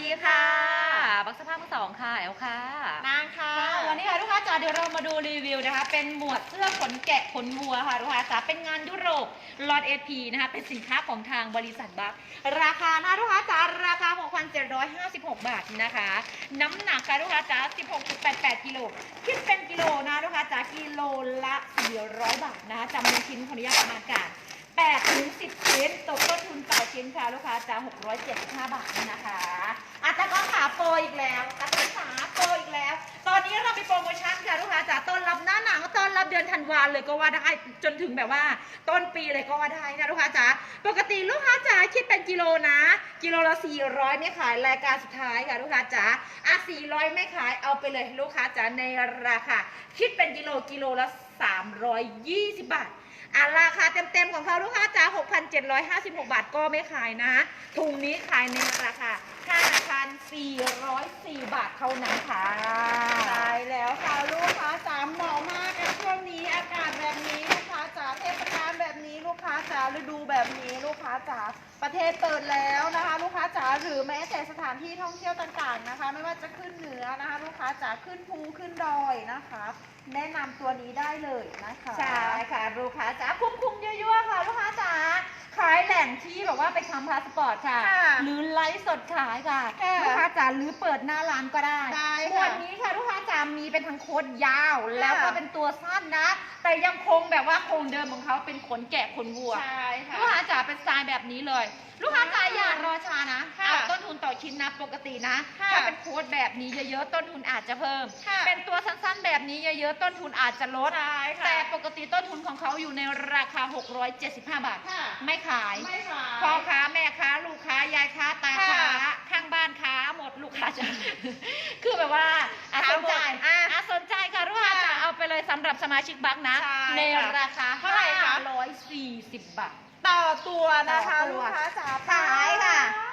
ดีค่ะ บักสภาพมือสองค่ะแอลค่ะนางค่ะค่ะ วันนี้ค่ะลูกค้าจ๋าเดี๋ยวเรามาดูรีวิวนะคะ เป็นหมวดเสื้อขนแกะขนวัวค่ะลูกค้าจ๋าเป็นงานยุโรปลอตเอพีนะคะ เป็นสินค้าของทางบริษัทบัคราคานะลูกค้าจ๋าราคา 6,756 บาทนะคะ น้ำหนักค่ะลูกค้าจ๋า16.88 กิโลคิดเป็นกิโลนะลูกค้าจ๋ากิโลละ400 บาทนะคะจำนวนชิ้นขออนุญาตประมาณการ 8ถึง10ชิ้นตกต้นทุนต่อชิ้นค่ะลูกค้าจะ675 บาทนะคะอาจจะก็ขาโปรอีกแล้วตะกขาโปรอีกแล้ว ตอนนี้เรามีโปรโมชั่นค่ะลูกค้าจ๋าต้นรับหน้าหนังต้นรับเดือนธันวาเลยก็ว่าได้จนถึงแบบว่า ต้นปีเลยก็ว่าได้นะลูกค้าจ๋าปกติลูกค้าจ๋าคิดเป็นกิโลนะ กิโลละ400 ไม่ขายรายการสุดท้ายค่ะลูกค้าจ๋าอะ400 ไม่ขายเอาไปเลยลูกค้าจ๋าในราคาคิดเป็นกิโลกิโลละ320 บาท อะราคาเต็มๆของเขาลูกค้าจ๋า6,756 บาทก็ไม่ขายนะ ถุงนี้ขายในราคา 5,404 บาทเท่านั้นค่ะใช่แล้วค่ะลูกค้าจ๋าเหมาะมากกับช่วงนี้อากาศแบบนี้ลูกค้าจ๋าเทศกาลแบบนี้ลูกค้าจ๋าฤดูแบบนี้ลูกค้าจ๋าประเทศเปิดแล้วนะคะ ลูกค้าจ๋าหรือแม้แต่สถานที่ท่องเที่ยวต่างๆนะคะ ไม่ว่าจะขึ้นเหนือนะคะ ลูกค้าจ๋าขึ้นภูขึ้นดอยนะคะ แนะนำตัวนี้ได้เลยนะคะ ใช่ค่ะลูกค้าจ๋าคุ้มๆยั่วๆค่ะลูกค้าจ๋าขายแหล่งที่แบบว่าไปทำพาสปอร์ตค่ะ ค่ะหรือไลฟ์สดขายค่ะค่ะลูกค้าจ๋าหรือเปิดหน้าร้านก็ได้ได้หมค่ะวดนี้ค่ะลูกค้าจ๋ามีเป็นทั้งโค้ดยาว ค่ะ แล้วก็เป็นตัวสั้นนะ แต่ยังคงแบบว่าโครงเดิมของเขาเป็นขนแกะขนวัว ใช่ค่ะ ลูกค้าจ๋าเป็นสไตล์แบบนี้เลย ลูกค้าจ๋าอย่ารอช้านะค่ะเอาต้นทุนต่อชิ้นนะปกตินะ ค่ะถ้าเป็นโค้ดแบบนี้เยอะๆ ต้นทุนอาจจะเพิ่ม ค่ะเป็นตัวสั้นๆแบบนี้เยอะๆ ต้นทุนอาจจะลด ใช่ค่ะแต่ปกติต้นทุนของเขาอยู่ในราคา 675 บาท ค่ะ ไม่ขาย ไม่ขาย พ่อค้าแม่ค้า ลูกค้ายายค้าตาค่ะค้าข้างบ้านค้าหมดลูกค้าจะ คือแบบว่าอะค้าสนใจหมดอะอะสนใจค่ะลูกค้าจะค่ะเอาไปเลยสำหรับสมาชิกบัคนะ ใช่ในค่ะราคาเท่าไหร่คะ 540 บาท ต่อตัวนะคะต่อตัวลูกค้าจ๋าขายค่ะลูก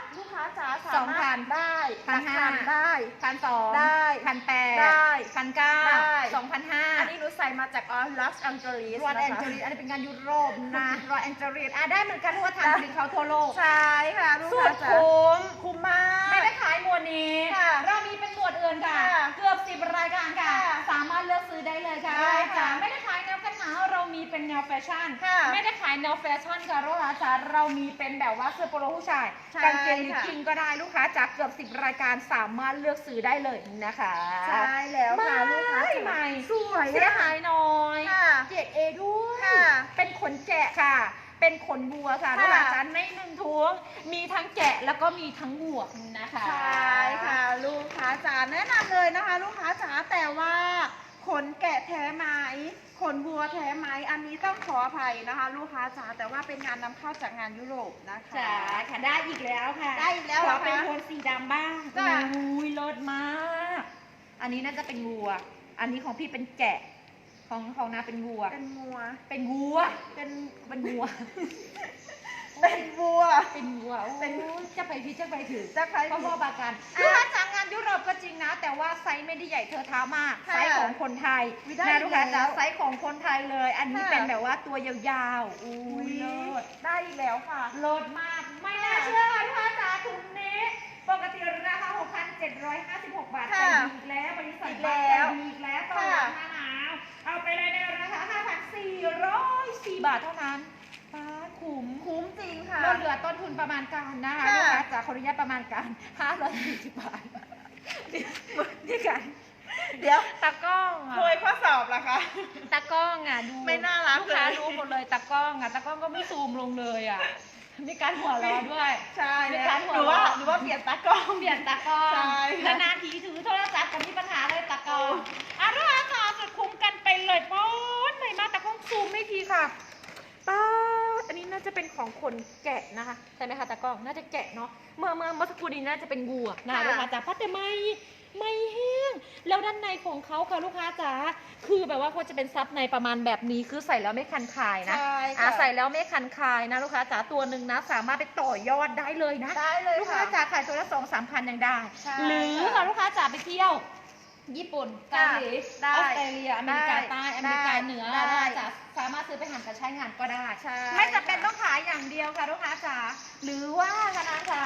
ค้าจ๋าสองพันได้พันห้าได้ พันสองได้พันแปดได้พันเก้าได้สองพันห้าอันนี้หนูใส่มาจากออลอสแองเจลิสรอดแอนเจลิสอันนี้เป็นงานยุโรปนะรอดแอนเจลิสอะได้เหมือนกันเพราะว่าทางผลิตเขาทั่วโลก ใช่ค่ะลูกสุค้าดจ๋าคุ้มคุ้มมาก ไม่ได้ขายหมวดนี้ค่ะเรามีเป็นหมวดอื่นค่ะค่ะเกือบสิบรายการค่ะค่ะ สามารถเลือกซื้อได้เลยค่ะได้ค่ะ เรามีเป็นแนวแฟชั่น ค่ะไม่ได้ขายแนวแฟชั่นค่ะลูกค้าจ๋าเรามีเป็นแบบว่าเสื้อโปโลผู้ชายใช่กางเกงลิค่ะ กินก็ได้ลูกค้าจากเกือบสิบรายการสามารถเลือกซื้อได้เลยนะคะใช่แล้วค่ะลูกค้าจ๋าใหม่สวยเสียหายน้อย ค่ะ เกรดเอด้วย ค่ะเป็นขนแกะค่ะ เป็นขนวัวค่ะค่ะลูกค้าจ๋าในหนึ่งถุงมีทั้งแกะแล้วก็มีทั้งวัวนะคะ ใช่ค่ะ ลูกค้าจ๋าแนะนำเลยนะคะ ลูกค้าจ๋าแต่ว่า ขนแกะแท้ไหมขนวัวแท้ไหมอันนี้ต้องขออภัยนะคะ ลูกค้าจ๋าแต่ว่าเป็นงานนำเข้าจากงานยุโรปนะคะ จ๋าค่ะได้อีกแล้วค่ะได้อีกแล้วขเหรออคะเป็นโทนสีดำบ้างจ้ะ อุ้ยเลิศมาก อันนี้น่าจะเป็นวัว อันนี้ของพี่เป็นแกะ ของของนาเป็นวัว เป็นงัวเป็นวัว เป็นเป็นวัว เป็นวัว เป็นวัวเป็เป็นนจะไปพิดจะไปถือจะใครพ่อพ่อบากันลูกค้าจ๋างานยุโรปก็จริงนะ แต่ว่าไซส์ไม่ได้ใหญ่เธอเท้ามากค่ะไซส์ของคนไทยอุ๊ยได้นะลูกค้าอีกแล้จ๋าวไซส์ของคนไทยเลย อันนี้ค่ะ เป็นแบบว่าตัวยาวๆอุ้อุ้ยยเลิศได้อีกแล้วค่ะโลดมากไม่น่าเชื่อค่ะลูกค้าจ๋าถุงนี้ ปกติราคา6,756 บาทค่ะใจดีอีกแล้วบริษัทอีกแล้วใจดีอีกแล้วตอนหลังหน้าหนาวเอาไปเลยในราคา5,404บาทเท่านั้นป้า คุ้มคุ้มจริงค่ะลดเหลือต้นทุนประมาณการนะคะค่ะ ลูกค้าจ๋าขออนุญาตประมาณการ540บาทนี่กัน เดี๋ยวตากล้องอะคุยข้อสอบล่ะคะ ตากล้องอะดูไม่น่ารักลูกค้าเลย รู้หมดเลยตากล้องอะตากล้องก็ไม่ซูมลงเลยอะมีการหัวเราะด้วย ใช่มีแล้วการหัวหรือว่าเราะ หรือว่าเปลี่ยนตากล้อง เปลี่ยนตากล้องใช่ค่ะนานๆทีถือโทรศัพท์กันมีปัญหาเลยตากล้องอะลูกค้าค่ะสุดคุ้มกันไปเลยป๊อดใหม่มากตากล้องซูมไม่ทีค่ะป๊าดอั นนี้น่าจะเป็นของขนแกะนะคะใช่ไหมคะตากล้องน่าจะแกะเนาะเมื่อเมื่อเมื่อสักครู่นี้น่าจะเป็นวัวนะคะลูกค้าจ๋าพัดแต่ไม่ไม่แห้งแล้วด้านในของเขาค่ะลูกค้าจ๋าคือแบบว่าเขาจะเป็นซับในประมาณแบบนี้คือใส่แล้วไม่คันคายนะ ใช่อะค่ะใส่แล้วไม่คันคายนะลูกค้าจ๋าตัวหนึ่งนะ สามารถไปต่อยอดได้เลยนะ ได้เลยลูกค่ะค้าจ๋าขายตัวละสองสามพันยังได้ ใช่หรือค่ะเราลูกค้าจ๋าไปเที่ยว ญี่ปุ่นเกาหลีได้ออสเตรเลียอเมริกาได้ใต้อเมริกาเหนือได้ ลูกค้าจ๋าสามารถซื้อไปหันกับใช้งานก็ได้ใช่ไม่จำเป็นต้องขายอย่างเดียวค่ะลูกค้าจ๋าหรือว่าคณะจ๋า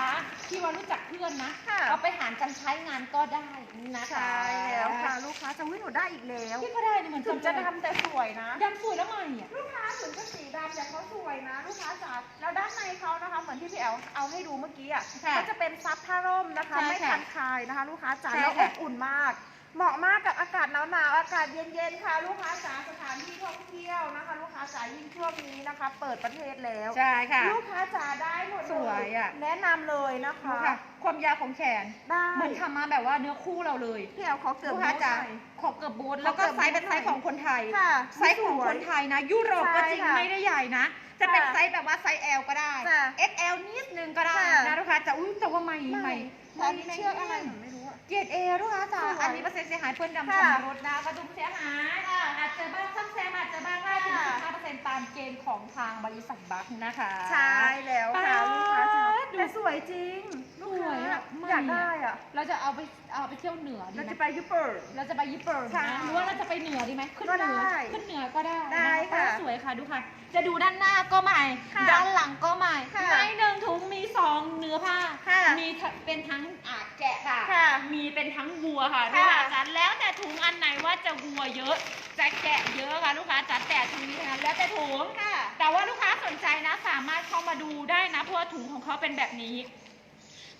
ที่ว่ารู้จักเพื่อนนะค่ะ เอาไปหารกันใช้งานก็ได้นะคะใช่แล้วค่ะลูกค้าจะวิ่งหนูได้อีกแล้วพี่ก็ได้นี่เหมือนถึงจะได้ดำแต่สวยนะ ดำสวยแล้วใหม่อะลูกค้าถึงจะสีดำแต่เขาสวยนะ ลูกค้าจ๋าแล้วด้านในเขานะคะเหมือนที่พี่แอลเอาให้ดูเมื่อกี้อะค่ะก็จะเป็นซับผ้าร่มนะคะ ใช่ไม่ค่ะคันคายนะคะ ลูกค้าจ๋าใช่แล้วอค่ะบอุ่นมาก เหมาะมากกับอากาศหนาวๆอากาศเย็นๆค่ะ ลูกค้าจ๋าสถานที่ท่องเที่ยวนะคะ ลูกค้าจ๋ายิ่งช่วงนี้นะคะ เปิดประเทศแล้ว ใช่ค่ะ ลูกค้าจ๋าได้หมดเลสวยอะ แนะนำเลยนะคะดูค่ะ ความยาวของแขน ได้เหมือนทำมาแบบว่าเนื้อคู่เราเลยพี่แอลขอเกิดลูกค้าจ๋าหน่อย ขอเกือบบูทแล้วก็ขอเกือบไซส์เป็นไซส์ของคนไทย ค่ะไซส์ของคนไทยนะ ยุโรปก็จริงใช่ค่ะไม่ได้ใหญ่นะ จะเป็นค่ะไซส์แบบว่าไซส์ L ก็ได้ จ้ะ XL นิดนึงก็ได้ค่ะนะลูกค้าจะอุ้ยแต่ว่าใหม่ใหม่แต่อันนี้เชือกอะไรหนูไม่รู้อะ เกรดเอลูกค้าจ๋าสวยอันนี้เปอร์เซ็นต์เสียหายเพื่อนดำค่ะชำรุดนะกระดุมเสียหายอาจจะบ้างซ้ำแซมอาจจะบ้างห้าถึงค่ะสิบห้าเปอร์เซ็นต์ตามเกณฑ์ของทางบริษัทบัคนะคะใช่แล้วค่ะป๊าดลูกค้าจ๋าดูแต่สวยจริง ลูกสวยค้าอะใหม่อยากได้อะ เราจะเอาไปเอาไปเที่ยวเหนือดีเราไหมจะไปญี่ปุ่นเราจะไปญี่ปุ่นใช่นะหรือว่าเราจะไปเหนือดีไหมขึ้นก็เหนือได้ขึ้นเหนือก็ได้ได้นค่ะสวยค่ะดูค่ะ จะดูด้านหน้าก็ใหม่ ค่ะด้านหลังก็ใหม่ค่ะในหนึ่งถุงมีสองเนื้อผ้า ค่ะ มีเป็นทั้งอา แกะค่ะ ค่ะมีเป็นทั้งวัวค่ะค่ะลูกค้าจ๋าแล้วแต่ถุงอันไหนว่าจะวัวเยอะ จะแกะเยอะค่ะลูกค้าจ๋าแต่ถุงนี้เท่านั้นแล้วแต่ถุง ค่ะ แต่ว่าลูกค้าสนใจนะสามารถเข้ามาดูได้นะเพราะว่าถุงของเขาเป็นแบบนี้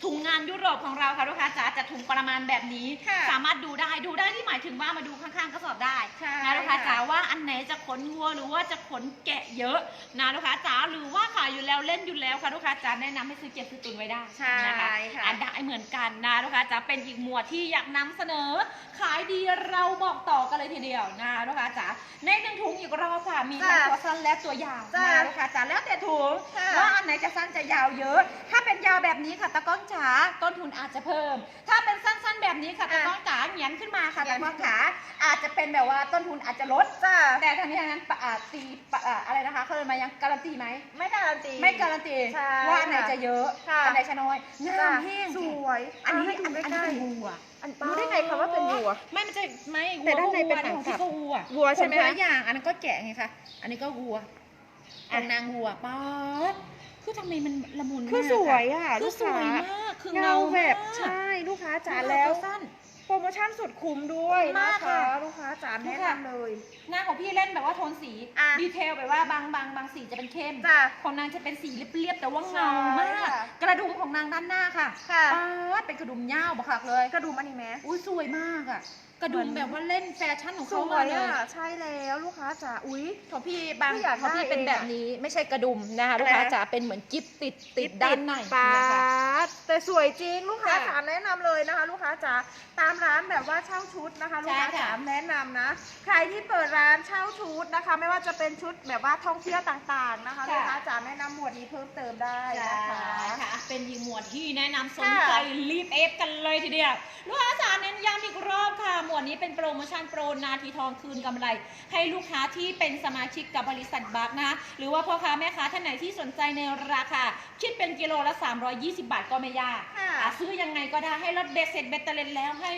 ถุงงานยุโรปของเราค่ะลูกค้าจ๋าจะถุงประมาณแบบนี้ ค่ะสามารถดูได้ดูได้ที่หมายถึงว่ามาดูข้างๆกระสอบได้ใช่นะลูกค้าค่ะจ๋าว่าอันไหนจะขนวัวหรือว่าจะขนแกะเยอะนะลูกค้าจ๋าหรือว่าขายอยู่แล้วเล่นอยู่แล้วค่ะลูกค้าจ๋าแนะนำให้ซื้อเก็บซื้อตุนไว้ได้ใช่นะคะค่ะอันได้เหมือนกันนะลูกค้าจ๋าเป็นอีกหมวดที่อยากนำเสนอ ขายดีเราบอกต่อกันเลยทีเดียวนะลูกค้าจ๋าในหนึ่งถุงอีกรอบค่ะมีทั้งจ้ะตัวสั้นและตัวยาวจ้ะนะลูกค้าจ๋าแล้วแต่ถุงค่ะว่าอันไหนจะสั้นจะยาวเยอะ ถ้าเป็นยาวแบบนี้ค่ะตะก้องจ๋าต้นทุนอาจจะเพิ่ม ถ้าเป็นสั้นๆแบบนี้ค่ะตะก้องจ๋าเหงียนขึ้นมาค่ะเหงียตะนก้องจ๋าอาจจะเป็นแบบว่าต้นทุนอาจจะลด จ้าแต่ทางนี้ทางนั้นปะอ่าตีปะอ่าอะไรนะคะเขาเลยกมายังการันตีไหม ไม่การันตี ไม่การันตี ใช่ว่าอันไหนจะเยอะค่ะอันไหนจะน้อยงาจ้ะมแห้งสวยอันนี้ให้อัดูนนี้ใกล้เป็นวัวๆอันรู้ได้ไงคะว่าเป็นวัว ไม่มันจะไม่แต่ด้านในเป็นวัวหางของพี่สับก็วัว วัวใช่ไหมคนคะละอย่างอันนั้นก็แกะไงคะอันนี้ก็วัวของนางวัวป๊าดคือทำไมมันละมุนมากคือสวยอะคืลูอกสค้าวยมาก คือเงาเงาแบบมากใช่ลูกค้าจ๋าเงแล้วตัวสั้น โปรโมชั่นสุดคุ้มด้วยคุ้มนะมากคะค่ะลูกค้าจ๋าดูแนะค่ะนำเลย หน้าของพี่เล่นแบบว่าโทนสีอะดีเทลแบบว่าบางบางบางสีจะเป็นเข้มจ้ะของนางจะเป็นสีเรียบๆแต่ว่าใช่เงามากค่ะกระดุมของนางด้านหน้าค่ะค่ะ ป๊าดเป็นกระดุมยาวบักคักเลย กระดุมอันนี้ไหมอุ้ยสวยมากอะ กระดุมเหมือนแบบว่าเล่นแฟชั่นของสเขาวมายเลยอะใช่แล้วลูกค้าจ๋าอุ๊ย ของพี่บางพี่อยากของพี่ได้เป็นเองแบบอะนี้ไม่ใช่กระดุมนะคะลูกค้าอะไรนะ จ๋าเป็นเหมือนกิ๊บติดติดด้านในปานะคะ ดแต่สวยจริงลูกค้าค่ะจ๋าแนะนำเลยนะคะ ลูกค้าจ๋าตามร้านแบบว่าเช่าชุดนะคะ ลูกค้าใช่ค่ะจ๋าแนะนำนะ ใครที่เปิดร้านเช่าชุดนะคะ ไม่ว่าจะเป็นชุดแบบว่าท่องเที่ยวต่างๆนะคะ ค่ะลูกค้าจ๋าแนะนำหมวดนี้เพิ่มเติมได้ใช่นะคะค่ะ เป็นยีหมวดที่แนะนำสนค่ะใจรีบเอฟกันเลยทีเดียวลูกค้าจ๋าเน้นย้ำอีกรอบค่ะ หมวดนี้เป็นโปรโมชั่นโปรนาทีทองคืนกำไร ให้ลูกค้าที่เป็นสมาชิกกับบริษัทบัคนะคะหรือว่าพ่อค้าแม่ค้าท่านไหนที่สนใจในราคา คิดเป็นกิโลละ 320 บาทก็ไม่ยากค่ะ อะซื้อยังไงก็ได้ให้ลดเบ็ดเสร็จเบ็ดเตล็ดแล้วให้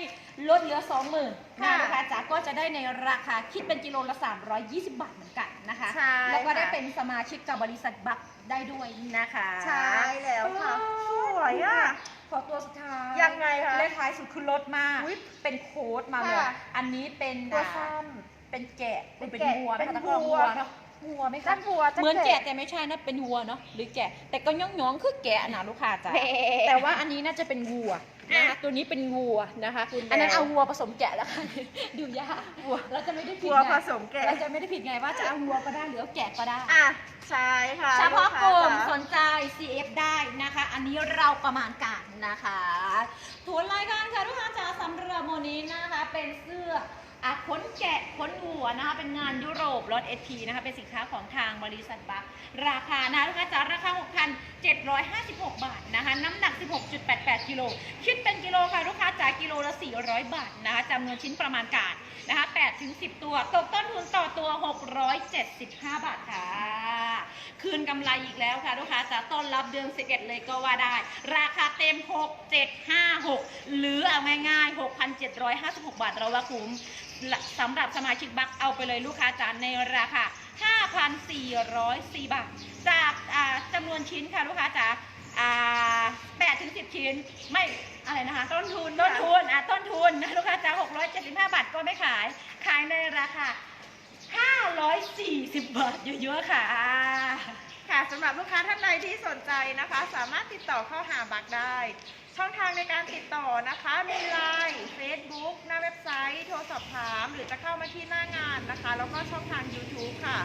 ลดเหลือ 20,000 นะค่ะลูกค้าจ๋าก็จะได้ในราคาคิดเป็นกิโลละ 320 บาทเหมือนกันนะคะ ใช่แล้วก็ได้ค่ะ เป็นสมาชิกกับบริษัทบัคได้ด้วยนะคะใช่แล้วค่ะสวยอะ ขอตัวสุดท้ายยังไงคะเลขท้ายสุดคือลดมาก อุ๊ยเป็นโค้ดมาเลย ค่ะ อันนี้เป็นตัวอ่าสั้น เป็นแกะเป็นเป็นแกะวัวไหมเป็นคะตะกร้อวัวเนาะ วัวไหมด้าคะนบัวจะเหมือนแกะแกะแต่ไม่ใช่นะเป็นวัวเนาะหรือแกะ แต่ก็ย่องย่องๆคือแกะนะลูกค้าจ้ะแหม่แต่ว่าอันนี้น่าจะเป็นวัวนะคะตัวนี้เป็นวัวนะคะคุณแล้ว อันนั้นเอาวัวผสมแกะแล้วค่ะดูยากวัวเราจะไม่ได้ผิดวัวไงผสมแกะเราจะไม่ได้ผิดไงว่าจะเอาวัวก็ได้หรือเอาแกะก็ได้ อะใช่ค่ะเฉพาะกลุ่มลูค้าสจ๋าน อันนี้เราประมาณการนะคะทวนรายการค่ะทุกท่านจ๋าสำหรับโมนี้นะคะเป็นเสื้ออะขนแกะขนหัวนะคะเป็นงานยุโรปรถเอทีนะคะเป็นสินค้าของทางบริษัทบัคราคานะลูกค้าจ๋าราคา 6,756 บาทนะคะน้ำหนัก 16.88 กิโลคิดเป็นกิโลค่ะลูกค้าจ๋ากิโลละ 400 บาทนะคะจำนวนชิ้นประมาณการนะคะ8ถึง10 ตัว ตกต้นทุนต่อตัว 675 บาทค่ะ คืนกำไรอีกแล้วค่ะลูกค้าจะต้อนรับเดือน 11 เลยก็ว่าได้ ราคาเต็ม 6756 หรือเอาง่ายๆ 6,756 บาทเราว่าคุ้มสำหรับสมาชิกบัคเอาไปเลยลูกค้าจ๋าในราคา 5,404 บาท จากอ่าจำนวนชิ้นค่ะลูกค้าจ๋าอ่า8 8ถึง10ชิ้นไม่อะไรนะคะ ต้นทุนต้นทุนอะต้นทุนนะลูกค้าจ๋า675บาทก็ไม่ขาย ขายในราคา 540 บาทเยอะๆค่ะ ค่ะสำหรับลูกค้าท่านใดที่สนใจนะคะ สามารถติดต่อเข้าหาบักได้ ช่องทางในการติดต่อนะคะมีไลน์เฟซบุ๊กหน้าเว็บไซต์โทรสอบถาม หรือจะเข้ามาที่หน้างานนะคะ แล้วก็ช่องทาง YouTube ค่ะ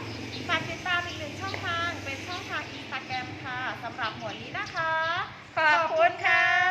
ฝากติดตามอีกหนึ่งช่องทางเป็นช่องทางอินสตาแกรมค่ะสำหรับหมวดนี้นะคะ ขอบคุณค่ะ